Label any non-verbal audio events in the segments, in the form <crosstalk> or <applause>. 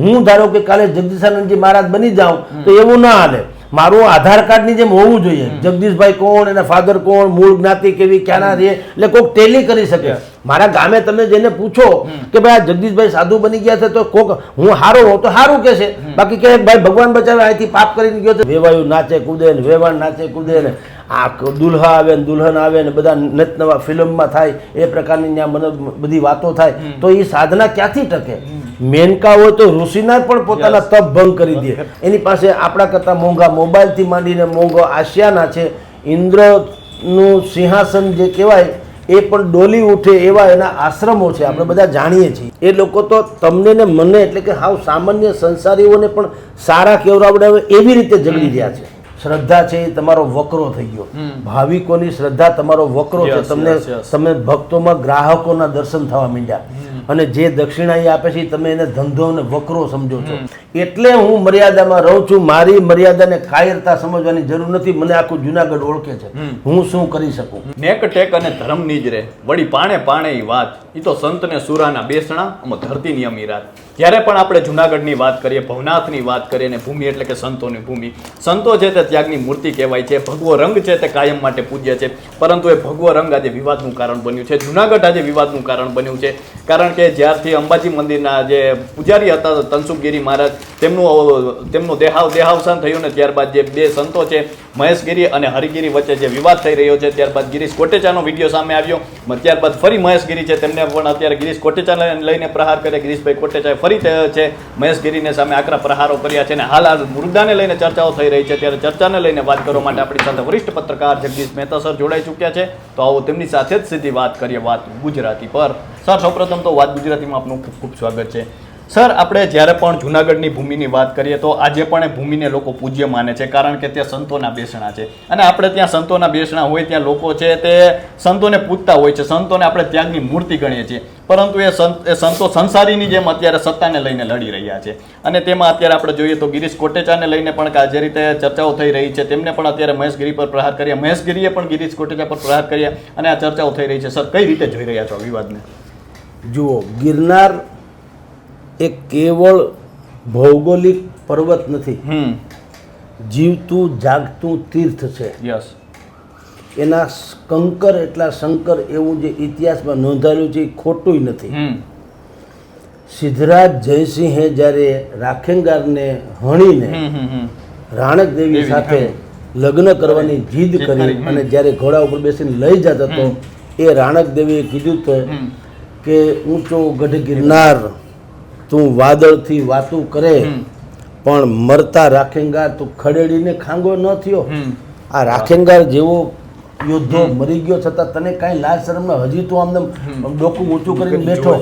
હું ધારો કે કાલે જગદીશાનંદજી મહારાજ બની જાઉં તો એવું ના હાલે. મારું આધાર કાર્ડની જેમ હોવું જોઈએ. જગદીશભાઈ કોણ એના ફાધર કોણ મૂળ જ્ઞાતિ કેવી ક્યાંના રહે એટલે કોઈક ટેલી કરી શકે. મારા ગામે તમે જેને પૂછો કે ભાઈ આ જગદીશભાઈ સાધુ બની ગયા છે તો કોક હું હારો હોઉં તો સારું કે છે. બાકી કે ભાઈ ભગવાન બચાવે અહીંથી પાપ કરીને ગયો છે. વેવાયું નાચે કૂદે ને વેવાણ નાચે કૂદે ને આ દુલ્હા આવે ને દુલ્હન આવે ને બધા નત નવા ફિલ્મમાં થાય એ પ્રકારની ત્યાં બધી વાતો થાય તો એ સાધના ક્યાંથી ટકે? મેનકા હોય તો ઋષિના પણ પોતાના તપ ભંગ કરી દે. એની પાસે આપણા કરતાં મોંઘા મોબાઈલથી માંડીને મોંઘો આશિયાના છે ઇન્દ્રનું સિંહાસન જે કહેવાય એ પણ ડોલી ઉઠે એવા એના આશ્રમો છે આપણે બધા જાણીએ છીએ. એ લોકો તો તમને ને મને એટલે કે હાવ સામાન્ય સંસારીઓને પણ સારા કેવડાવડાવે એવી રીતે જગડી રહ્યા છે. શ્રદ્ધા છે એ તમારો વકરો થઈ ગયો. ભાવિકોની શ્રદ્ધા તમારો વકરો છે. તમને. તમે ભક્તોમાં ગ્રાહકોના દર્શન થવા માંડ્યા. અને જે દક્ષિણા એ આપે છે તમે એને ધંધો અને વકરો સમજો છો. એટલે હું મર્યાદામાં રહું છું. મારી મર્યાદાને કાયરતા સમજવાની જરૂર નથી. મને આખું જુનાગઢ ઓળખે છે. હું શું કરી શકું? નેક ટેક અને ધર્મની જ રે. વળી પાણે પાણે વાત. એ તો સંતને સુરાના બેસણા અમે ધરતીની અમીરાત જ્યારે પણ આપણે જુનાગઢની વાત કરીએ, ભવનાથની વાત કરીએ અને ભૂમિ એટલે કે સંતોની ભૂમિ, સંતો છે તે ત્યાગની મૂર્તિ કહેવાય છે, ભગવો રંગ છે તે કાયમ માટે પૂજ્ય છે, પરંતુ એ ભગવો રંગ આજે વિવાદનું કારણ બન્યું છે. જુનાગઢ આજે વિવાદનું કારણ બન્યું છે. કારણ કે જ્યારથી અંબાજી મંદિરના જે પૂજારી હતા, તનસુખગીરી મહારાજ, તેમનું તેમનું દેહાવ, દેહાવસાન થયું ને ત્યારબાદ જે બે સંતો છે, મહેશગીરી અને હરિગીરી વચ્ચે જે વિવાદ થઈ રહ્યો છે, ત્યારબાદ ગિરીશ કોટેચાનો વીડિયો સામે આવ્યો, ત્યારબાદ ફરી મહેશગીરી છે, તેમને પણ અત્યારે ગિરીશ કોટેચાને લઈને પ્રહાર કરે, ગિરીશભાઈ કોટેચાએ ફરી તે છે. મહેશગીરીને સામે આકરા પ્રહારો કર્યા છે અને હાલ આ મુદ્દાને લઈને ચર્ચાઓ થઈ રહી છે. ત્યારે ચર્ચાને લઈને વાત કરવા માટે આપણી સાથે વરિષ્ઠ પત્રકાર જગદીશ મહેતા સર જોડાઈ ચૂક્યા છે. તો આવો તેમની સાથે જ સીધી વાત કરીએ વાત ગુજરાતી પર. સર, સૌપ્રથમ તો વાત ગુજરાતીમાં આપનું ખૂબ ખૂબ સ્વાગત છે. સર, આપણે જ્યારે પણ જુનાગઢની ભૂમિની વાત કરીએ તો આજે પણ એ ભૂમિને લોકો પૂજ્ય માને છે, કારણ કે ત્યાં સંતોના બેસણા છે. અને આપણે ત્યાં સંતોના બેસણા હોય ત્યાં લોકો છે તે સંતોને પૂજતા હોય છે, સંતોને આપણે ત્યાગની મૂર્તિ ગણીએ છીએ. પરંતુ એ સંત, એ સંતો સંસારીની જેમ અત્યારે સત્તાને લઈને લડી રહ્યા છે. અને તેમાં અત્યારે આપણે જોઈએ તો ગિરીશ કોટેચાને લઈને પણ જે રીતે ચર્ચાઓ થઈ રહી છે, તેમને પણ અત્યારે મહેશગીરી પર પ્રહાર કર્યા મહેશગીરીએ પણ ગિરીશ કોટેચા પર પ્રહાર કર્યા અને આ ચર્ચાઓ થઈ રહી છે. સર, કઈ રીતે જોઈ રહ્યા છો વિવાદને? જુઓ, ગિરનાર એ કેવળ ભૌગોલિક પર્વત નથી. જીવતું જાગતું તીર્થ છે. યસ એના કંકર એટલા શંકર એવું જે ઇતિહાસમાં નોંધાયેલું છે એ ખોટું નથી. સિદ્ધરાજ જયસિંહે જ્યારે રાખેંગારને હણીને રાણક દેવી સાથે લગ્ન કરવાની જીદ કરી. અને જ્યારે ઘોડા ઉપર બેસીને લઈ જતો હતો એ રાણક દેવીએ કીધું તો કે ઊંચો ગઢ ગિરનાર તું વાદળથી વાતું કરે પણ મરતા રાખેંગાર તું ખડેડીને ખાંગો ન થયો. આ રાખેંગાર જેવો યોદ્ધો મરી ગયો છતાં તને કાંઈ લાજ શરમ ન હજી તું આમ ડોકું ઊંચું કરીને બેઠો.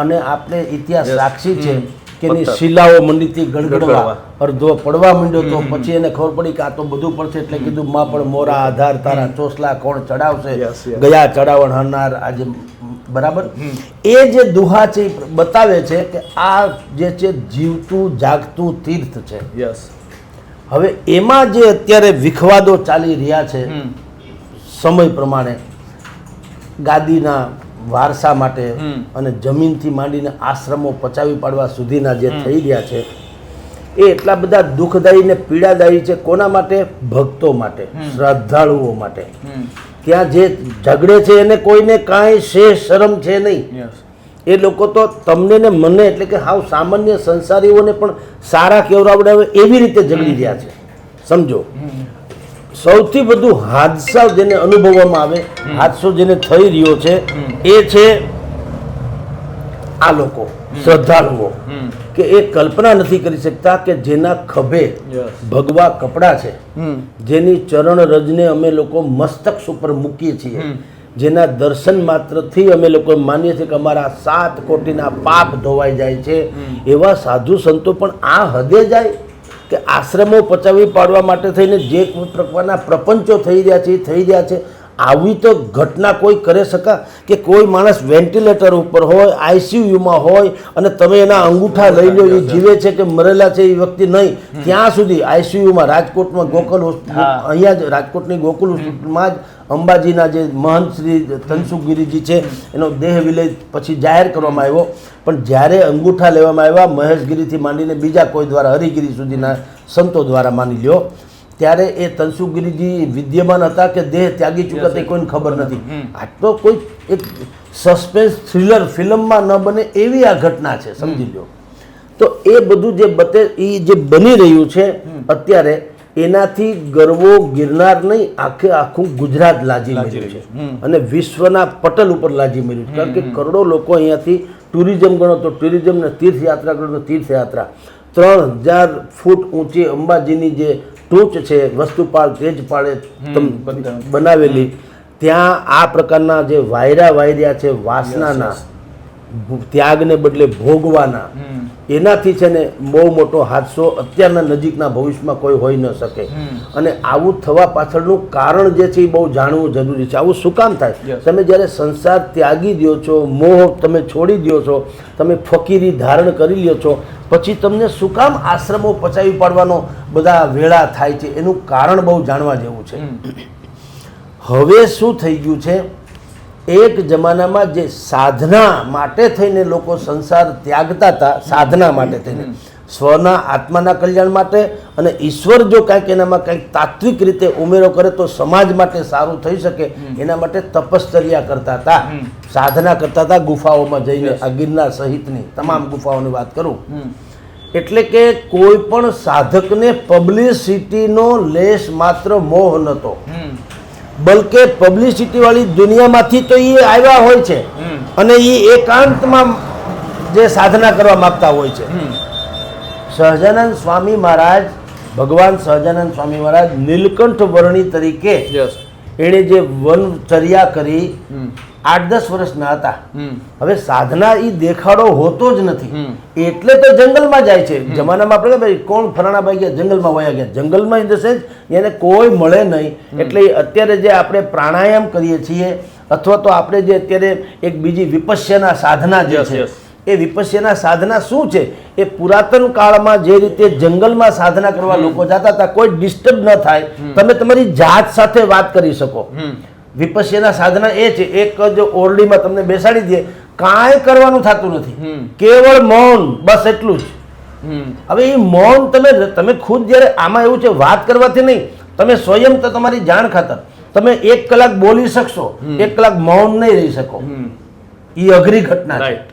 અને આપણે ઇતિહાસ. સાક્ષી છે કે એની. શિલાઓ મંડીથી ગડગડવા. અડધો પડવા માંડ્યો તો પછી એને ખબર પડી કે આ તો બધું પડશે એટલે કીધું માં પણ મોરા આધાર તારા ચોસલા કોણ ચડાવશે. ગયા ચડાવણ હરનાર આજે બરાબર? એ જે દુહા છે બતાવે છે કે આ જે છે જીવતું જાગતું તીર્થ છે. યસ હવે એમાં જે અત્યારે વિખવાદો ચાલી રહ્યા છે સમય પ્રમાણે ગાદીના વારસા માટે. અને જમીનથી માંડીને આશ્રમો પચાવી પાડવા સુધીના જે થઈ રહ્યા છે એ એટલા બધા દુઃખદાયી ને પીડાદાયી છે કોના માટે? ભક્તો માટે શ્રદ્ધાળુઓ માટે. ત્યાં જે ઝઘડે છે એને કોઈને કાંઈ શેષ શરમ છે નહીં. એ લોકો તો તમને ને મને એટલે કે હાવ સામાન્ય સંસારીઓને પણ સારા કેવડાવડાવે એવી રીતે ઝઘડી રહ્યા છે. સમજો? સૌથી વધુ હાદસા જેને અનુભવવામાં આવે હાદસો જેને થઈ રહ્યો છે એ છે આ લોકો શ્રદ્ધાળુઓ. કે એ કલ્પના નથી કરી શકતા કે જેના ખભે ભગવા કપડાં છે. જેની ચરણ રજને અમે લોકો મસ્તક ઉપર મૂકીએ છીએ. જેના દર્શન માત્રથી અમે લોકો માનીએ છીએ કે અમારા સાત કોટીના પાપ ધોવાઈ જાય છે. એવા સાધુ સંતો પણ આ હદે જાય કે આશ્રમો પચાવી પાડવા માટે થઈને જે પ્રકારના પ્રપંચો થઈ રહ્યા છે થઈ રહ્યા છે. આવી તો ઘટના કોઈ કરે શકા? કે કોઈ માણસ વેન્ટિલેટર ઉપર હોય આઈસીયુમાં હોય અને તમે એના અંગૂઠા લઈ લો એ જીવે છે કે મરેલા છે એ વ્યક્તિ નહીં. ત્યાં સુધી આઈસીયુમાં રાજકોટમાં ગોકુલ હોસ્પિટલ અહીંયા જ રાજકોટની ગોકુલ હોસ્પિટલમાં જ અંબાજીના જે મહંત શ્રી તનસુખગીરીજી છે એનો દેહ વિલય પછી જાહેર કરવામાં આવ્યો. પણ જ્યારે અંગૂઠા લેવામાં આવ્યા મહેશગીરીથી માંડીને બીજા કોઈ દ્વારા હરિગીરી સુધીના સંતો દ્વારા માની લ્યો. ત્યારે એ તનસુખગીરીજી વિદ્યમાન હતા કે દેહ ત્યાગી ચૂક્યા તે કોઈને ખબર નથી. આટલો કોઈ એક સસ્પેન્સ થ્રિલર ફિલ્મમાં ન બને એવી આ ઘટના છે સમજી લો. તો એ બધું જે બતે એ જે બની રહ્યું છે અત્યારે એનાથી ગરવો ગિરનાર નહીં આખે આખું ગુજરાત લાજી મળ્યું છે. અને વિશ્વના પટલ ઉપર લાજી મળ્યું છે. કારણ કે કરોડો લોકો અહીંયાથી ટુરિઝમ ગણો તો ટુરિઝમ ને તીર્થયાત્રા ગણો તો તીર્થયાત્રા. ત્રણ હજાર ફૂટ ઊંચી અંબાજીની જે ટૂંચ છે વસ્તુપાળ તેજપાળે બનાવેલી. ત્યાં આ પ્રકારના જે વાયરા વાયર્યા છે વાસનાના ત્યાગને બદલે ભોગવાના. એનાથી છે ને બહુ મોટો હાદસો અત્યારના નજીકના ભવિષ્યમાં કોઈ હોઈ ન શકે. અને આવું થવા પાછળનું કારણ જે છે એ બહુ જાણવું જરૂરી છે. આવું શું કામ થાય? તમે જ્યારે સંસાર ત્યાગી દો છો મોહ તમે છોડી દો છો તમે ફકીરી ધારણ કરી લ્યો છો પછી તમને શું કામ આશ્રમો પચાવી પાડવાનો બધા વેળા થાય છે? એનું કારણ બહુ જાણવા જેવું છે. હવે શું થઈ ગયું છે? એક જમાનામાં જે સાધના માટે થઈને લોકો સંસાર ત્યાગતા હતા સાધના માટે થઈને. સ્વના આત્માના કલ્યાણ માટે અને ઈશ્વર જો કાંઈક એનામાં કંઈક તાત્વિક રીતે ઉમેરો કરે તો સમાજ માટે સારું થઈ શકે. એના માટે તપશ્ચર્યા કરતા હતા. સાધના કરતા હતા ગુફાઓમાં જઈને આ ગિરનાર સહિતની તમામ ગુફાઓની વાત કરું. એટલે કે કોઈ પણ સાધકને પબ્લિસિટીનો લેશ માત્ર મોહ નહોતો. બલકે પબ્લિસિટી વાળી દુનિયામાંથી તો એ આવ્યા હોય છે. અને એ એકાંતમાં જે સાધના કરવા માંગતા હોય છે. સહજાનંદ સ્વામી મહારાજ ભગવાન સહજાનંદ સ્વામી મહારાજ નીલકંઠ વર્ણી તરીકે એણે જે વનચર્યા કરી આઠ દસ વર્ષના હતા. હવે સાધના એ દેખાડો હોતો જ નથી. એટલે તો જંગલમાં જાય છે. જમાનામાં આપણે ભાઈ કોણ ફરાણા ભાઈ ગયા? જંગલમાં વયા ગયા. જંગલમાં ઇન ધ સેન્સ એને કોઈ મળે નહીં. એટલે અત્યારે જે આપણે પ્રાણાયામ કરીએ છીએ અથવા તો આપણે જે અત્યારે એક બીજી વિપસ્યના સાધના જે છે એ વિપસ્યના સાધના શું છે? એ પુરાતન કાળમાં જે રીતે જંગલમાં સાધના કરવા લોકો જતા હતા કોઈ ડિસ્ટર્બ ન થાય. તમે તમારી જાત સાથે વાત કરી શકો. વિપસ્યના સાધના એ છે એક જ ઓરડીમાં તમને બેસાડી દે કાંઈ કરવાનું થતું નથી. કેવળ મૌન બસ એટલું જ. હવે એ મૌન તમે તમે ખુદ જ્યારે આમાં એવું છે વાત કરવાથી નહીં તમે સ્વયં તો તમારી જાણ ખાતર તમે એક કલાક બોલી શકશો એક કલાક મૌન નહીં રહી શકો. એ અઘરી ઘટના રાઈટ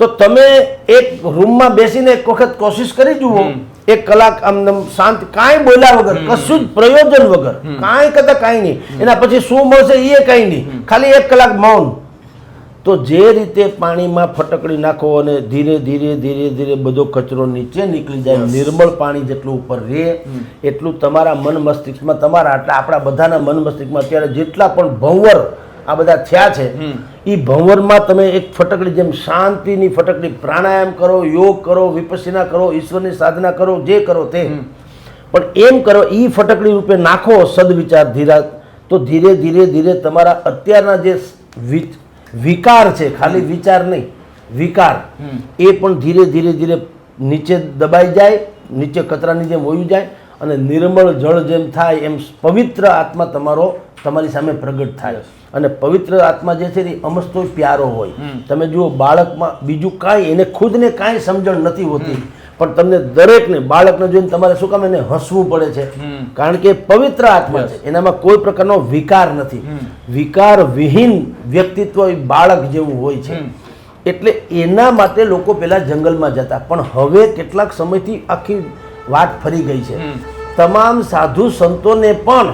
તો તમે એક રૂમમાં બેસીને એક વખત કોશિશ કરી જુઓ એક કલાક આમ શાંત કાંઈ બોલ્યા વગર કશું જ પ્રયોજન વગર કાંઈ કરતા કાંઈ નહીં. એના પછી શું મળશે એ કાંઈ નહીં. ખાલી એક કલાક મૌન. તો જે રીતે પાણીમાં ફટકડી નાખો અને ધીરે ધીરે ધીરે ધીરે બધો કચરો નીચે નીકળી જાય નિર્મળ પાણી જેટલું ઉપર રહે એટલું તમારા મન મસ્તિષ્કમાં તમારા આટલા આપણા બધાના મન મસ્તિષ્કમાં અત્યારે જેટલા પણ ભંવર આ બધા થયા છે. એ ભંવરમાં તમે એક ફટકડી જેમ શાંતિની ફટકડી પ્રાણાયામ કરો યોગ કરો વિપસીના કરો ઈશ્વરની સાધના કરો જે કરો તે. પણ એમ કરો એ ફટકડી રૂપે નાખો સદવિચાર ધીરા તો ધીરે ધીરે ધીરે તમારા અત્યારના જે વિકાર છે ખાલી વિચાર નહીં વિકાર એ પણ ધીરે ધીરે ધીરે નીચે દબાઈ જાય નીચે કચરાની જેમ વયું જાય અને નિર્મળ જળ જેમ થાય એમ પવિત્ર આત્મા તમારો તમારી સામે પ્રગટ થાય. અને પવિત્ર આત્મા જે છે ને એ અમસ્તો પ્યારો હોય. તમે જુઓ બાળકમાં બીજું કાંઈ એને ખુદને કાંઈ સમજણ નથી હોતી. પણ તમને દરેકને બાળકને જોઈને તમારે શું કામ એને હસવું પડે છે. કારણ કે પવિત્ર આત્મા છે. એનામાં કોઈ પ્રકારનો વિકાર નથી. વિકાર વિહીન વ્યક્તિત્વ એ બાળક જેવું હોય છે. એટલે એના માટે લોકો પહેલાં જંગલમાં જતા. પણ હવે કેટલાક સમયથી આખી વાત ફરી ગઈ છે. તમામ સાધુ સંતોને પણ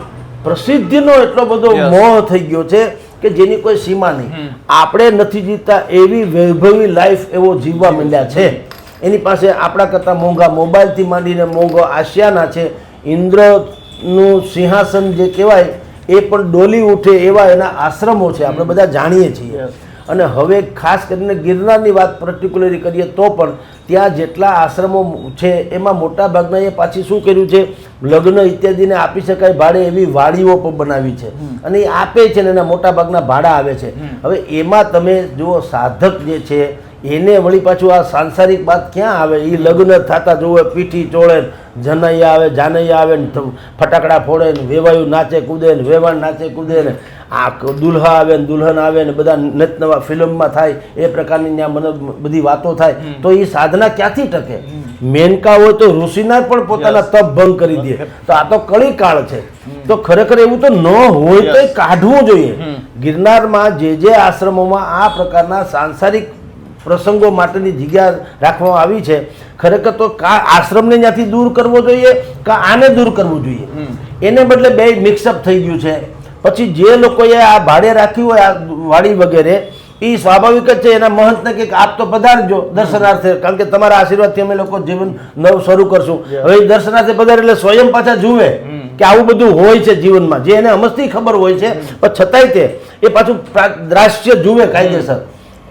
પ્રસિદ્ધિનો એટલો બધો મોહ થઈ ગયો છે કે જેની કોઈ સીમા નહીં. આપણે નથી જીવતા એવી વૈભવી લાઈફ એવો જીવવા માંડ્યા છે. એની પાસે આપણા કરતાં મોંઘા મોબાઈલથી માંડીને મોંઘો આશિયાના છે. ઇન્દ્રનું સિંહાસન જે કહેવાય એ પણ ડોલી ઉઠે એવા એના આશ્રમો છે. આપણે બધા જાણીએ છીએ. અને હવે ખાસ કરીને ગિરનારની વાત પર્ટિક્યુલરલી કરીએ તો પણ ત્યાં જેટલા આશ્રમો છે એમાં મોટાભાગના એ પાછી શું કર્યું છે લગ્ન ઇત્યાદિને આપી શકાય ભાડે એવી વાડીઓ પણ બનાવી છે. અને એ આપે છે ને એના મોટા ભાગના ભાડા આવે છે. હવે એમાં તમે જુઓ સાધક જે છે એને વળી પાછું આ સાંસારિક વાત ક્યાં આવે? એ લગ્ન થતા જોવે પીઠી ચોળે જનૈયા આવે જાનૈયા આવે ને ફટાકડા ફોડે ને વેવાયું નાચે કૂદે ને વેવાણ નાચે કૂદે ને આ દુલ્હા આવે ને દુલ્હન આવે ને બધા નત નવા ફિલ્મમાં થાય એ પ્રકારની ત્યાં મને બધી વાતો થાય. તો એ સાધના ક્યાંથી ટકે? મેનકા હોય તો ઋષિના પણ પોતાના તપ ભંગ કરી દે. તો આ તો કળી કાળ છે તો ખરેખર એવું તો ન હોય તો કાઢવું જોઈએ. ગિરનારમાં જે જે આશ્રમોમાં આ પ્રકારના સાંસારિક પ્રસંગો માટેની જગ્યા રાખવામાં આવી છે. ખરેખર તો કા આશ્રમને ત્યાંથી દૂર કરવો જોઈએ કા આને દૂર કરવું જોઈએ? એને બદલે બે મિક્સઅપ થઈ ગયું છે. પછી જે લોકોએ આ ભાડે રાખ્યું હોય આ વાડી વગેરે એ સ્વાભાવિક જ છે એના મહંતને કંઈક આપ તો પધારજો દર્શનાર્થે કારણ કે તમારા આશીર્વાદથી અમે લોકો જીવન નવ શરૂ કરશું. હવે દર્શનાર્થે પધારે એટલે સ્વયં પાછા જુએ કે આવું બધું હોય છે જીવનમાં. જે એને અમસ્તી ખબર હોય છે પણ છતાંય તે એ પાછું દ્રાશ્ય જુએ કાયદેસર.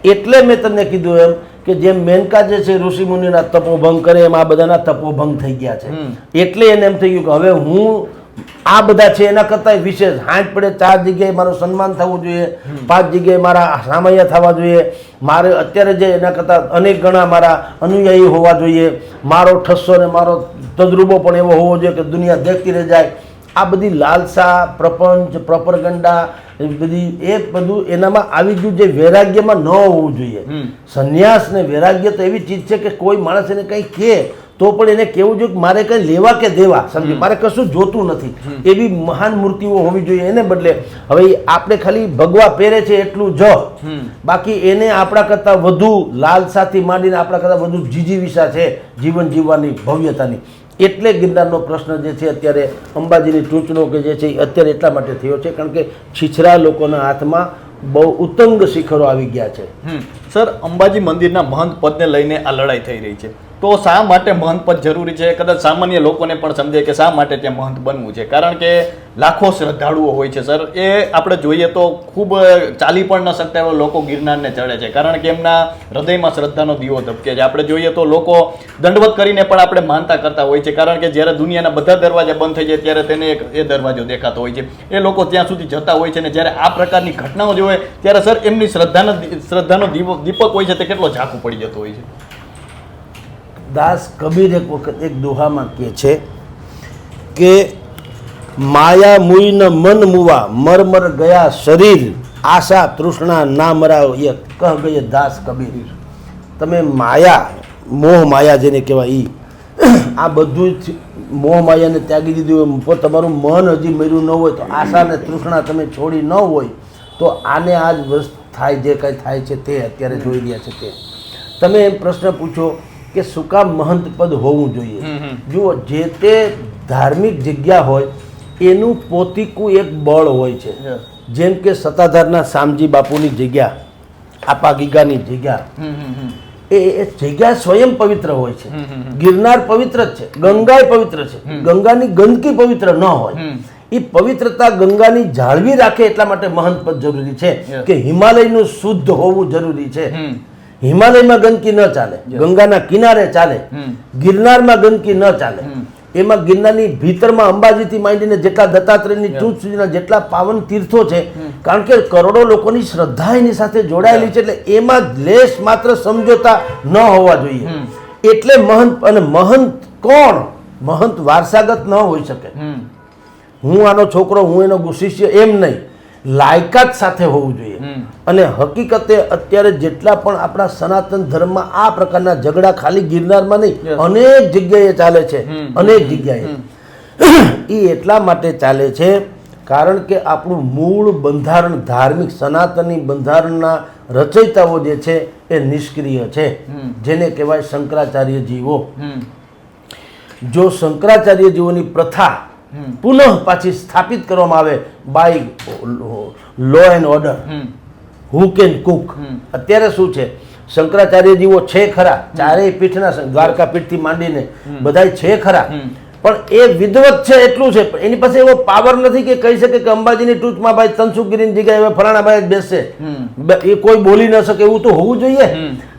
એટલે મેં તમને કીધું એમ કે જેમ મેનકા જે છે ઋષિ મુનિના તપોભંગ કરે એમ આ બધાના તપો ભંગ થઈ ગયા છે. એટલે એને એમ થઈ ગયું કે હવે હું આ બધા છે એના કરતાં વિશેષ હાથ પડે ચાર જગ્યાએ મારું સન્માન થવું જોઈએ પાંચ જગ્યાએ મારા સામૈયા થવા જોઈએ મારે અત્યારે જે એના કરતાં અનેક ગણા મારા અનુયાયી હોવા જોઈએ મારો ઠસ્સો ને મારો તજરુબો પણ એવો હોવો જોઈએ કે દુનિયા દેખતી રહી જાય આ બધી લાલસા પ્રપંચ પ્રપરગંડા બધી એ બધું એનામાં આવી ગયું જે વૈરાગ્યમાં ન હોવું જોઈએ. સંન્યાસ ને વૈરાગ્ય તો એવી ચીજ છે કે કોઈ માણસ એને કંઈ કહે તો પણ એને કેવું જોઈએ કે મારે કંઈ લેવા કે દેવા સમજી? મારે કશું જોતું નથી. એવી મહાન મૂર્તિઓ હોવી જોઈએ એને બદલે. હવે આપણે ખાલી ભગવા પહેરે છે એટલું જ. બાકી એને આપણા કરતાં વધુ લાલસાથી માંડીને આપણા કરતાં વધુ જીજીવિષા છે જીવન જીવવાની ભવ્યતાની. એટલે ગિરનારનો પ્રશ્ન જે છે અત્યારે અંબાજીની ટૂંચનો કે જે છે એ અત્યારે એટલા માટે થયો છે, કારણ કે છીછરા લોકોના હાથમાં બહુ ઉત્તંગ શિખરો આવી ગયા છે. સર, અંબાજી મંદિરના મહંત પદને લઈને આ લડાઈ થઈ રહી છે. તો શા માટે મહંત પદ જરૂરી છે? કદાચ સામાન્ય લોકોને પણ સમજે કે શા માટે ત્યાં મહંત બનવું છે? કારણ કે લાખો શ્રદ્ધાળુઓ હોય છે, સર. એ આપણે જોઈએ તો ખૂબ ચાલી પણ ન શકતા એવા લોકો ગિરનારને ચડે છે. કારણ કે એમના હૃદયમાં શ્રદ્ધાનો દીવો ધબકે છે. આપણે જોઈએ તો લોકો દંડવત કરીને પણ આપણે માનતા કરતા હોય છે. કારણ કે જ્યારે દુનિયાના બધા દરવાજા બંધ થઈ જાય ત્યારે તેને એક એ દરવાજો દેખાતો હોય છે. એ લોકો ત્યાં સુધી જતા હોય છે ને જ્યારે આ પ્રકારની ઘટનાઓ જોવે ત્યારે, સર, એમની શ્રદ્ધાનો શ્રદ્ધાનો દીપક હોય છે તે કેટલો ઝાંખું પડી જતો હોય છે. દાસ કબીર એક વખત એક દોહામાં કહે છે કે, માયા મુઈન મન મુવા મર મર ગયા શરીર, આશા તૃષ્ણા ના મરાવ એ કહ ગયે દાસ કબીર. તમે માયા, મોહ માયા જેને કહેવાય એ આ બધું જ મોહ માયાને ત્યાગી દીધું હોય તમારું મન હજી મર્યું ન હોય, તો આશા ને તૃષ્ણા તમે છોડી ન હોય, તો આને આ જ વસ્તુ થાય, જે કાંઈ થાય છે તે અત્યારે જોઈ રહ્યા છે તે. તમે એમ પ્રશ્ન પૂછો કે શું કામ મહંત પદ હોવું જોઈએ. જુઓ જે તે ધાર્મિક જગ્યા હોય એનું પોતીકું એક બળ હોય છે. જેમ કે સત્તાધારના શામજી બાપુની જગ્યા આપાગીગાની જગ્યા. એ જગ્યા સ્વયં પવિત્ર હોય છે. ગિરનાર પવિત્ર જ છે. ગંગા પવિત્ર છે. ગંગાની ગંદકી પવિત્ર ન હોય. એ પવિત્રતા ગંગાની જાળવી રાખે એટલા માટે મહંત પદ જરૂરી છે. કે હિમાલયનું શુદ્ધ હોવું જરૂરી છે. હિમાલયમાં ગંદકી ન ચાલે ગંગાના કિનારે ચાલે ગિરનારમાં ગંદકી ન ચાલે. એમાં ગિરનારની ભીતરમાં અંબાજીથી માંડીને જેટલા દત્તાત્રેયની ચૂંચ સુધીના જેટલા પાવન તીર્થો છે કારણ કે કરોડો લોકોની શ્રદ્ધા એની સાથે જોડાયેલી છે એટલે એમાં લેશ માત્ર સમજોતા ન હોવા જોઈએ. એટલે મહંત અને મહંત કોણ? મહંત વારસાગત ન હોઈ શકે. હું આનો છોકરો હું એનો શિષ્ય એમ નહીં. લાયકાત સાથે હોવું જોઈએ. અને હકીકતે અત્યારે જેટલા પણ આપણા સનાતન ધર્મમાં આ પ્રકારના ઝઘડા ખાલી ગિરનારમાં નહીં અનેક જગ્યાએ ચાલે છે. અનેક જગ્યાએ. એ એટલા માટે ચાલે છે કારણ કે આપણું મૂળ બંધારણ ધાર્મિક સનાતની બંધારણના રચયિતાઓ જે છે એ નિષ્ક્રિય છે. જેને કહેવાય શંકરાચાર્ય જીવો. જો શંકરાચાર્ય જીવોની પ્રથા પુનઃ પાછી સ્થાપિત કરવામાં આવે by law and order who can Cook અત્યારે શું છે? શંકરાચાર્ય જીવો છે ખરા. ચારેય પીઠના દ્વારકા પીઠથી માંડીને બધાય છે ખરા. પણ એ વિદવત છે એટલું છે. એની પાસે એવો પાવર નથી કે કહી શકે કે અંબાજીની ટૂંચમાં ભાઈ તનસુખગીરીની જગ્યાએ હવે ફલાણા ભાઈ જ બેસશે. એ કોઈ બોલી ન શકે એવું તો હોવું જોઈએ.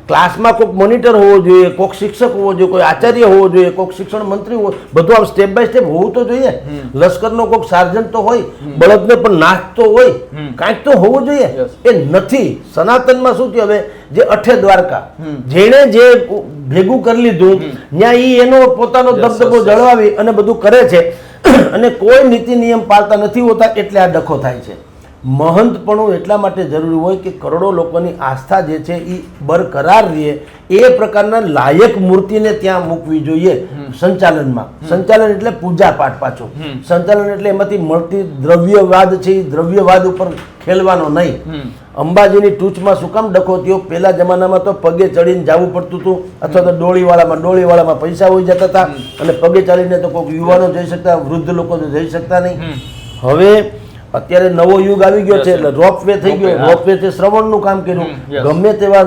ક્લાસમાં કોઈક મોનિટર હોવો જોઈએ કોઈક શિક્ષક હોવો જોઈએ કોઈ આચાર્ય હોવો જોઈએ કોઈક શિક્ષણ મંત્રી હોવો બધું આમ સ્ટેપ બાય સ્ટેપ હોવું તો જોઈએ. લશ્કરનો કોઈક સાર્જન્ટ તો હોય બળદને પણ નાચતો હોય. કાંઈક તો હોવું જોઈએ. એ નથી. સનાતનમાં શું થયું? હવે જે અઠે દ્વારકા જેણે જે ભેગું કરી લીધું. ત્યાં ઈ એનો પોતાનો દબદબો. જળવાવી અને બધું કરે છે. <clears throat> અને કોઈ નીતિ નિયમ પાળતા નથી હોતા એટલે આ ડખો થાય છે. મહંતપણું એટલા માટે જરૂરી હોય કે કરોડો લોકોની આસ્થા જે છે એ બરકરાર રહે એ પ્રકારના લાયક મૂર્તિને ત્યાં મૂકવી જોઈએ સંચાલનમાં. સંચાલન એટલે પૂજા પાઠ પાછું સંચાલન એટલે એમાંથી મળતી દ્રવ્યવાદ છે એ દ્રવ્યવાદ ઉપર ખેલવાનો નહીં. અંબાજીની ટૂંચમાં શું કામ ડખોતીઓ? પહેલા જમાનામાં તો પગે ચડીને જવું પડતું હતું. અથવા તો ડોળીવાળામાં ડોળીવાળામાં પૈસા હોઈ જતા હતા. અને પગે ચાલીને તો કોઈક યુવાનો જઈ શકતા વૃદ્ધ લોકો તો જઈ શકતા નહીં. હવે અત્યારે નવો યુગ આવી ગયો છે એટલે રોપ વે થઈ ગયો. રોપ વે થી શ્રવણનું કામ કર્યું. ગમે તેવા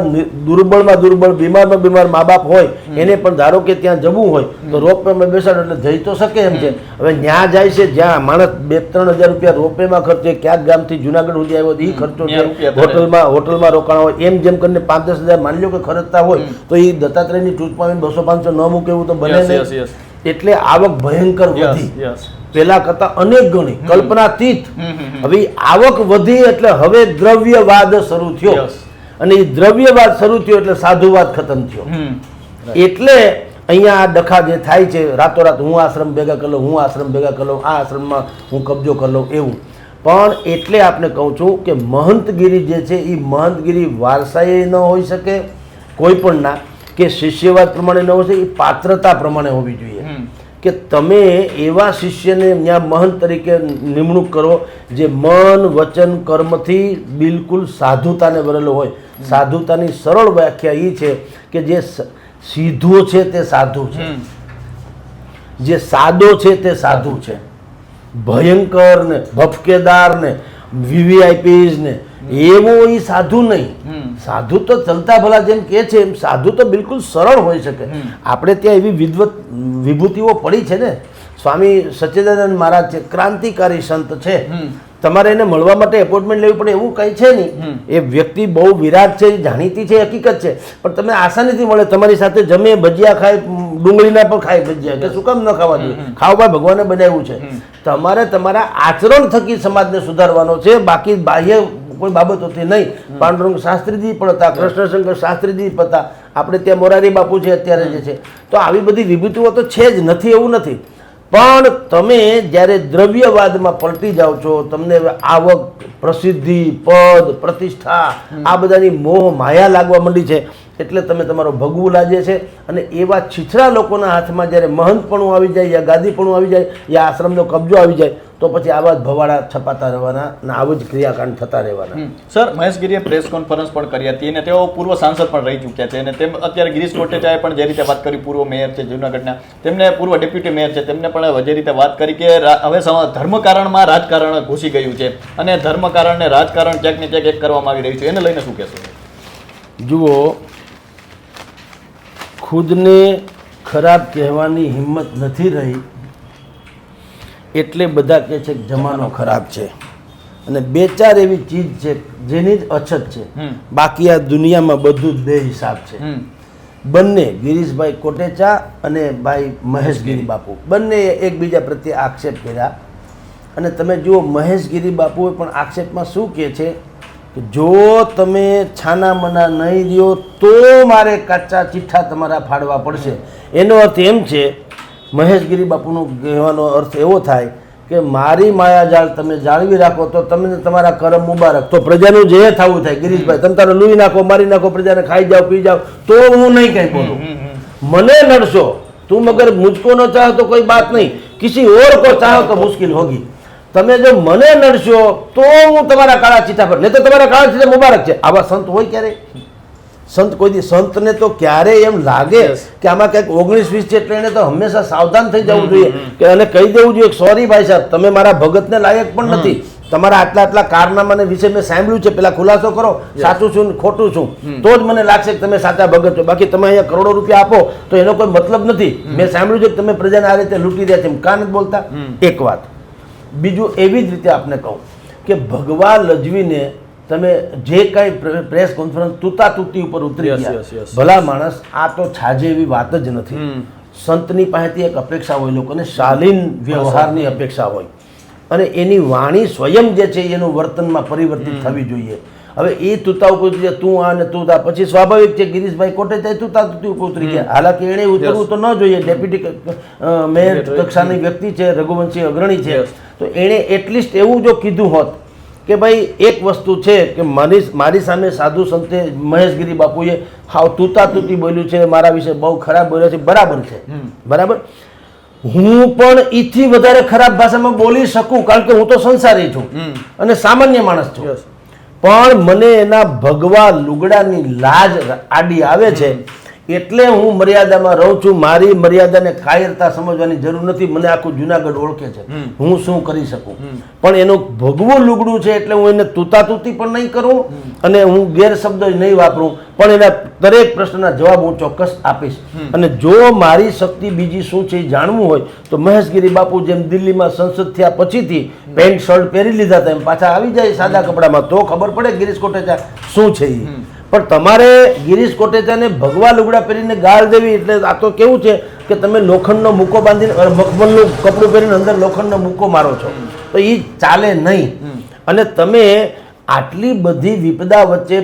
દુર્બળમાં દુર્બળ બીમારમાં બીમાર મા બાપ હોય એને પણ ધારો કે ત્યાં જવું હોય તો રોપ વે માં બેસાડો એટલે જઈ તો શકે એમ છે. હવે ત્યાં જાય છે જ્યાં માણસ બે ત્રણ હજાર રૂપિયા રોપ વે માં ખર્ચે ક્યાંક ગામથી જુનાગઢ સુધી આવ્યો એ ખર્ચો છે. હોટલમાં હોટલમાં રોકાણ હોય એમ જેમ કરીને પાંચ દસ હજાર માની લો કે ખર્ચતા હોય તો એ દત્તાત્રેયની આવીને બસો પાંચસો ન મૂકે એવું તો બને નહીં. એટલે આવક ભયંકર વધી. પેલા કરતા અનેક ગણી. કલ્પનાતીત. હવે આવક વધી એટલે હવે દ્રવ્યવાદ શરૂ થયો. અને એ દ્રવ્યવાદ શરૂ થયો એટલે સાધુવાદ ખતમ થયો. એટલે અહીંયા આ ડખા જે થાય છે રાતોરાત હું આશ્રમ ભેગા કરી લઉં હું આશ્રમ ભેગા કરી લઉં આ આશ્રમમાં હું કબજો કરી લઉં એવું. પણ એટલે આપણે કહું છું કે મહંતગીરી જે છે એ મહંતગીરી વારસાઈ ન હોઈ શકે. કોઈ પણ ના. કે શિષ્યવાદ પ્રમાણે ન હોઈ શકે એ પાત્રતા પ્રમાણે હોવી જોઈએ. કે તમે એવા શિષ્યને ત્યાં મહંત તરીકે નિમણૂક કરો જે મન વચન કર્મથી બિલકુલ સાધુતાને ભરેલો હોય. સાધુતાની સરળ વ્યાખ્યા એ છે કે જે સીધો છે તે સાધુ છે. જે સાદો છે તે સાધુ છે. ભયંકર ને ભફકેદાર ને વીવીઆઈપીઝ ને એવો એ સાધુ નહીં. સાધુ તો ચલતા ભલા જેમ કે છે એમ સાધુ તો બિલકુલ સરળ હોઈ શકે. આપણે ત્યાં એવી વિદવત વિભૂતિઓ પડી છે ને સ્વામી સચ્ચિદાનંદ મહારાજ છે ક્રાંતિકારી સંત છે. તમારે એને મળવા માટે એપોઇન્ટમેન્ટ લેવી પડે એવું કંઈ છે નહીં. એ વ્યક્તિ બહુ વિરાટ છે જાણીતી છે હકીકત છે. પણ તમને આસાનીથી મળે તમારી સાથે જમે ભજીયા ખાય ડુંગળીના પણ ખાય ભજીયા. કે શું કામ ન ખાવા જોઈએ? ખાવા ભગવાને બનાવ્યું છે. તમારે તમારા આચરણ થકી સમાજને સુધારવાનો છે બાકી બાહ્ય કોઈ બાબતોથી નહીં. પાંડુરંગ શાસ્ત્રીજી પણ હતા, કૃષ્ણશંકર શાસ્ત્રીજી પણ હતા. આપણે ત્યાં મોરારી બાપુ છે અત્યારે જે છે. તો આવી બધી વિભૂતિઓ તો છે જ, નથી એવું નથી. પણ તમે જ્યારે દ્રવ્યવાદમાં પલટી જાઓ છો, તમને આવક, પ્રસિદ્ધિ, પદ, પ્રતિષ્ઠા, આ બધાની મોહ માયા લાગવા માંડી છે. એટલે તમે તમારો ભગવું લાગે છે અને એવા છીછરા લોકોના હાથમાં જ્યારે મહંતપણું આવી જાય યા ગાદીપણું આવી જાય યા આશ્રમનો કબજો આવી જાય તો પછી આવા જ ભવાડા છપાતા રહેવાના અને આવું જ ક્રિયાકાંડ થતા રહેવાના. સર મહેશગીરીએ પ્રેસ કોન્ફરન્સ પણ કરી હતી અને તેઓ પૂર્વ સાંસદ પણ રહી ચૂક્યા છે અને તેમ અત્યારે ગિરીશ કોટેચાએ પણ જે રીતે વાત કરી પૂર્વ મેયર છે જૂનાગઢના તેમને પૂર્વ ડેપ્યુટી મેયર છે તેમને પણ જે રીતે વાત કરી કે હવે ધર્મકારણમાં રાજકારણ ઘૂસી ગયું છે અને ધર્મકારણને રાજકારણ ક્યાંક ને ક્યાંક એક કરવામાં આવી રહ્યું છે. એને લઈને શું કહેશો? જુઓ ખુદને ખરાબ કહેવાની હિંમત નથી રહી એટલે બધા કહે છે કે જમાનો ખરાબ છે. અને બે ચાર એવી ચીજ છે જેની જ અછત છે. બાકી આ દુનિયામાં બધું જ બે હિસાબ છે. બંને ગિરીશભાઈ કોટેચા અને ભાઈ મહેશગીરી બાપુ. બંને એકબીજા પ્રત્યે આક્ષેપ કર્યા. અને તમે જુઓ મહેશગીરી બાપુએ પણ આક્ષેપમાં શું કહે છે? કે જો તમે છાના મના નહીં દો તો મારે કાચા ચિઠ્ઠા તમારા ફાડવા પડશે. એનો અર્થ એમ છે મહેશગીરી બાપુનો કહેવાનો અર્થ એવો થાય કે મારી માયાજાળ તમે જાળવી રાખો તો તમને તમારા કરમ મુબારક. તો પ્રજાનું જે થવું થાય ગિરીશભાઈ તમે તારે લૂઈ નાખો મારી નાખો પ્રજાને ખાઈ જાઓ પી જાઓ તો હું નહીં કંઈ બોલું. મને નડશો. તું મગર મુજકો ન ચાહો તો કોઈ બાત નહીં. કિસી ઓર કો ચાહો તો મુશ્કેલ હોગી. તમે જો મને નડશો તો હું તમારા કાળા ચીઠા પર નહીં તો તમારા કાળા ચીઠા મુબારક છે. આવા સંત હોય ક્યારે? સંત કોઈ દી સંતને તો ક્યારે એમ લાગે કે આમાં કંઈક ઓગણીસ વીસ છે એટલે એને તો હંમેશા સાવધાન થઈ જવું જોઈએ. કે અને કહી દેવું જોઈએ સોરી ભાઈ સાહેબ તમે મારા ભગતને લાયક પણ નથી. તમારા આટલા આટલા કારનામાને વિશે મેં સાંભળ્યું છે. પેલા ખુલાસો કરો. સાચું છું ખોટું છું. તો જ મને લાગશે કે તમે સાચા ભગત છો. બાકી તમે અહીંયા કરોડો રૂપિયા આપો તો એનો કોઈ મતલબ નથી. મેં સાંભળ્યું છે કે તમે પ્રજાને આ રીતે લૂંટી રહ્યા છે. કાન જ બોલતા. એક વાત. બીજું એવી જ રીતે આપને કહું કે ભગવા લજવીને તમે જે કાંઈ પ્રેસ કોન્ફરન્સ તૂતા તૂતી ઉપર ઉતરી ગયા. ભલા માણસ આ તો છાજે એવી વાત જ નથી. સંતની પાસેથી એક અપેક્ષા હોય લોકોને શાલીન વ્યવહારની અપેક્ષા હોય. અને એની વાણી સ્વયં જે છે એનું વર્તનમાં પરિવર્તિત થવી જોઈએ. હવે એ તૂતા ઉપર ઉતરી તું આ ને તું તા. પછી સ્વાભાવિક છે ગિરીશભાઈ કોટેચાએ તૂતા તૂતી ઉપર ઉતરી ગયા. હાલાકી એણે ઉતરવું તો ન જોઈએ. ડેપ્યુટી મેયર કક્ષાની વ્યક્તિ છે રઘુવંશી અગ્રણી છે. તો એણે એટલીસ્ટ એવું જો કીધું હોત કે ભાઈ એક વસ્તુ છે કે મારી મારી સામે સાધુ સંતે મહેશગીરી બાપુએ હાવ તૂતા તૂતી બોલ્યું છે મારા વિશે બહુ ખરાબ બોલ્યા છે બરાબર છે. બરાબર? હું પણ ઈથી વધારે ખરાબ ભાષામાં બોલી શકું કારણ કે હું તો સંસારી છું અને સામાન્ય માણસ છું. પણ મને એના ભગવા લુગડાની લાજ આડી આવે છે એટલે હું મર્યાદામાં રહું છું મારી મર્યાદાને કાયરતા સમજવાની જરૂર નથી મને આખું જુનાગઢ ઓળખે છે. હું શું કરી શકું? પણ એનું ભગવું લુગડું છે એટલે હું એને તૂતા તૂતી પણ નહીં કરું અને હું ગેરશબ્દ નહીં વાપરું પણ એના દરેક પ્રશ્નના જવાબ હું ચોક્કસ આપીશ. અને જો મારી શક્તિ બીજી શું છે એ જાણવું હોય તો મહેશગીરી બાપુ જેમ દિલ્હીમાં સંસદ થયા પછીથી પેન્ટ શર્ટ પહેરી લીધા હતા એમ પાછા આવી જાય સાદા કપડામાં. તો ખબર પડે ગિરીશ કોટેચા શું છે એ. પણ તમારે ગિરીશ કોટેચાને ભગવા લુગડા પહેરીને ગાળ દેવી એટલે આ તો કેવું છે કે તમે લોખંડનો મૂકો બાંધીને મખમલનું કપડું પહેરીને અંદર લોખંડનો મૂકો મારો છો. તો એ ચાલે નહીં. અને તમે આટલી બધી વિપદા વચ્ચે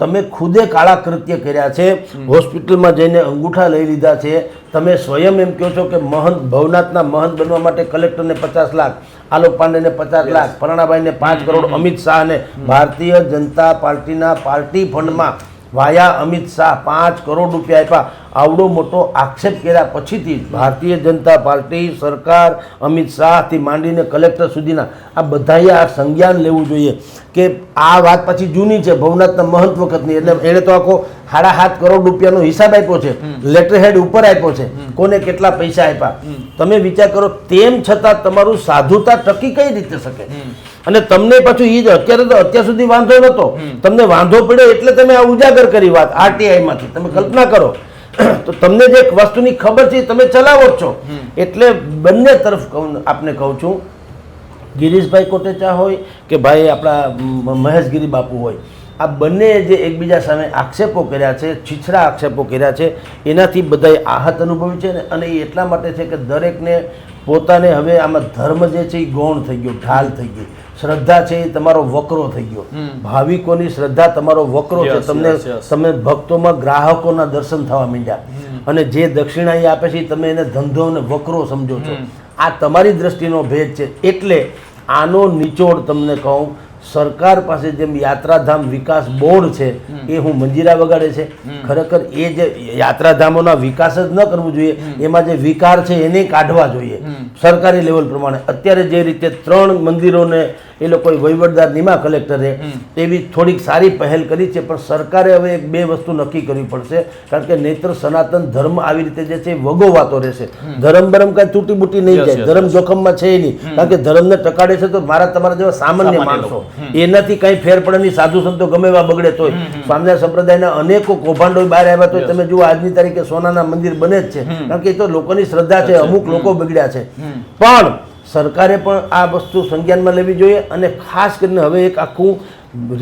તમે ખુદે કાળા કૃત્ય કર્યા છે હોસ્પિટલમાં જઈને અંગૂઠા લઈ લીધા છે તમે સ્વયં એમ કહો છો કે મહંત ભવનાથના મહંત બનવા માટે કલેક્ટરને પચાસ લાખ આલોક પાંડેને પચાસ લાખ પરણાભાઈને પાંચ કરોડ અમિત શાહને ભારતીય જનતા પાર્ટીના પાર્ટી ફંડમાં વાયા અમિત શાહ પાંચ કરોડ રૂપિયા આપ્યા. આવડો મોટો આક્ષેપ કર્યા પછીથી ભારતીય જનતા પાર્ટી સરકાર અમિત શાહથી માંડીને કલેક્ટર સુધીના આ બધાએ આ સંજ્ઞાન લેવું જોઈએ કે આ વાત પછી જૂની છે ભવનાથના મહંત વખતની. એટલે એણે તો આખો સાડા સાત કરોડ રૂપિયાનો હિસાબ આપ્યો છે લેટર હેડ ઉપર આપ્યો છે કોને કેટલા પૈસા આપ્યા. તમે વિચાર કરો તેમ છતાં તમારું સાધુતા ટકી કઈ રીતે શકે? અને તમને પાછું એ જ અત્યારે તો અત્યાર સુધી વાંધો નહોતો. તમને વાંધો પડ્યો એટલે તમે આ ઉજાગર કરી વાત આરટીઆઈ માંથી. તમે કલ્પના કરો. તો તમને જે વસ્તુની ખબર છે તમે ચલાવો છો. એટલે બંને તરફ કહું, આપને કહું છું. ગિરીશભાઈ કોટેચા હોય કે ભાઈ આપણા મહેશગીરી બાપુ હોય, આ બંને જે એકબીજા સામે આક્ષેપો કર્યા છે, છીછરા આક્ષેપો કર્યા છે, એનાથી બધાએ આહત અનુભવી છે ને, અને એ એટલા માટે છે કે દરેકને પોતાને હવે આમાં ધર્મ જે છે એ ગૌણ થઈ ગયો, ઢાલ થઈ ગઈ શ્રદ્ધા છે એ તમારો વકરો થઈ ગયો. ભાવિકોની શ્રદ્ધા તમારો વકરો છે. તમને. તમે ભક્તોમાં ગ્રાહકોના દર્શન થવા માંડ્યા. અને જે દક્ષિણા એ આપે છે તમે એને ધંધો અને વકરો સમજો છો. આ તમારી દ્રષ્ટિનો ભેદ છે. એટલે આનો નિચોડ તમને કહું સરકાર પાસે જેમ યાત્રાધામ વિકાસ બોર્ડ છે એ હું મંજીરા વગાડે છે. ખરેખર એ જે યાત્રાધામોના વિકાસ જ ન કરવું જોઈએ એમાં જે વિકાર છે એને કાઢવા જોઈએ. સરકારી લેવલ પ્રમાણે. અત્યારે જે રીતે ત્રણ મંદિરોને એ લોકોએ વહીવટદાર નિમા કલેક્ટરે એવી થોડીક સારી પહેલ કરી છે પણ સરકારે હવે એક બે વસ્તુ નક્કી કરવી પડશે. કારણ કે નેત્ર સનાતન ધર્મ આવી રીતે જે છે એ વગોવાતો રહેશે. ધર્મ બરમ કાંઈ તૂટી બૂટી નહીં જાય. ધર્મ જોખમમાં છે નહીં. કારણ કે ધર્મને ટકાડે છે તો મારા તમારા જેવા સામાન્ય સામાન્ય માણસો. એનાથી કાંઈ ફેર પડે નહીં. સાધુ સંતો ગમે એવા બગડે તોય. સ્વામિનારાયણ સંપ્રદાયના અનેકો કૌભાંડો બહાર આવ્યા તો તમે જુઓ આજની તારીખે સોનાના મંદિર બને જ છે. કારણ કે એ તો લોકોની શ્રદ્ધા છે. અમુક લોકો બગડ્યા છે. પણ સરકારે પણ આ વસ્તુ સંજ્ઞાનમાં લેવી જોઈએ અને ખાસ કરીને હવે એક આખું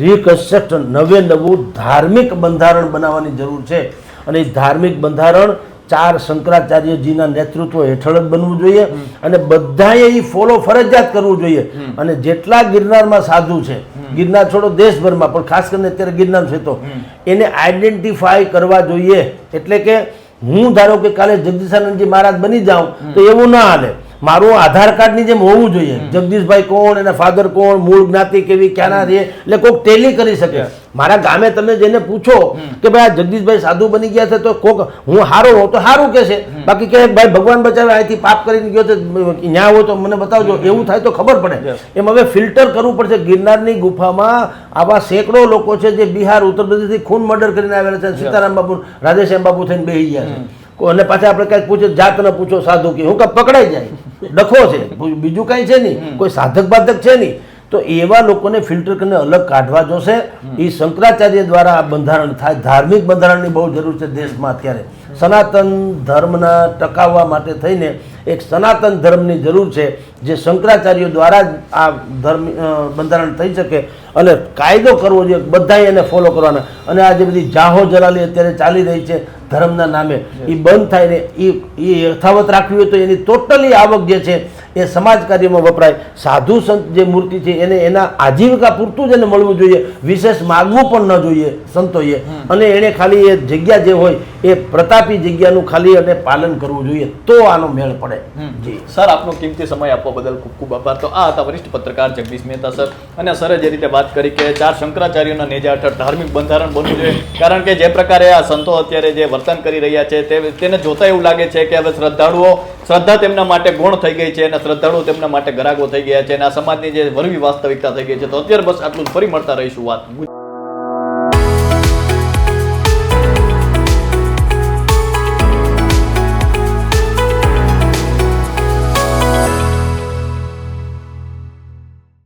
રિકન્સ્ટ્રક્શન નવે નવું ધાર્મિક બંધારણ બનાવવાની જરૂર છે. અને એ ધાર્મિક બંધારણ ચાર શંકરાચાર્યજીના નેતૃત્વ હેઠળ જ બનવું જોઈએ અને બધાએ એ ફોલો ફરજિયાત કરવું જોઈએ. અને જેટલા ગિરનારમાં સાધુ છે ગિરનાર છોડો દેશભરમાં પણ ખાસ કરીને અત્યારે ગિરનાર છે તો એને આઈડેન્ટિફાય કરવા જોઈએ. એટલે કે હું ધારો કે કાલે જગદીશાનંદજી મહારાજ બની જાઉં તો એવું ના હાલે. મારું આધાર કાર્ડની જેમ હોવું જોઈએ. જગદીશભાઈ કોણ એના ફાધર કોણ મૂળ જ્ઞાતિ કેવી ક્યાંના રહે એટલે કોઈક ટેલી કરી શકે. મારા ગામે તમે જેને પૂછો કે ભાઈ આ જગદીશભાઈ સાધુ બની ગયા છે તો કોક હું હારો હોઉં તો સારું કે છે. બાકી કે ભાઈ ભગવાન બચાવે અહીંથી પાપ કરીને ગયો છે ન્યા હોય તો મને બતાવજો. એવું થાય તો ખબર પડે. એમ હવે ફિલ્ટર કરવું પડશે. ગિરનારની ગુફામાં આવા સેંકડો લોકો છે જે બિહાર ઉત્તર પ્રદેશથી ખૂન મર્ડર કરીને આવેલા છે. સીતારામ બાપુ રાધેશ્યામ બાપુ થઈને બેસી ગયા છે. અને પાછા આપણે કંઈક પૂછે જાત ન પૂછો સાધુ કે હું કે પકડાઈ જાય. ડખો છે. બીજું કાંઈ છે નહીં. કોઈ સાધક બાધક છે નહીં. તો એવા લોકોને ફિલ્ટર કરીને અલગ કાઢવા જોશે. એ શંકરાચાર્ય દ્વારા આ બંધારણ થાય. ધાર્મિક બંધારણની બહુ જરૂર છે દેશમાં અત્યારે. સનાતન ધર્મના ટકાવવા માટે થઈને એક સનાતન ધર્મની જરૂર છે જે શંકરાચાર્યો દ્વારા જ આ ધર્મ બંધારણ થઈ શકે અને કાયદો કરવો જોઈએ. બધાએ એને ફોલો કરવાના. અને આ જે બધી જાહો જલાલી અત્યારે ચાલી રહી છે ધર્મના નામે એ બંધ થાય ને એ એ યથાવત રાખવી હોય તો એની ટોટલી આવક જે છે એ સમાજ કાર્યમાં વપરાય. સાધુ સંત જે મૂર્તિ છે એને એના આજીવિકા પૂરતું જ એને મળવું જોઈએ. વિશેષ માગવું પણ ન જોઈએ સંતોએ. અને એણે ખાલી એ જગ્યા જે હોય એ પ્રતાપી જગ્યાનું ખાલી અને પાલન કરવું જોઈએ તો આનો મેળ પડે. જી. સર આપનો કિંમતી સમય આપવા બદલ ખૂબ ખૂબ આભાર. તો આ હતા વરિષ્ઠ પત્રકાર જગદીશ મહેતા સર. અને સરે જે રીતે વાત કરી કે ચાર શંકરાચાર્યોના નેજા હેઠળ ધાર્મિક બંધારણ બનવું જોઈએ. કારણ કે જે પ્રકારે આ સંતો અત્યારે જે વર્તન કરી રહ્યા છે તે તેને જોતા એવું લાગે છે કે હવે શ્રદ્ધાળુઓ શ્રદ્ધા તેમના માટે ગુણ થઈ ગઈ છે અને શ્રદ્ધાળુઓ તેમના માટે ગરાગો થઈ ગયા છે અને આ સમાજની જે વરવી વાસ્તવિકતા થઈ ગઈ છે, તો અત્યારે બસ આટલું ફરી મળતા રહીશું વાત.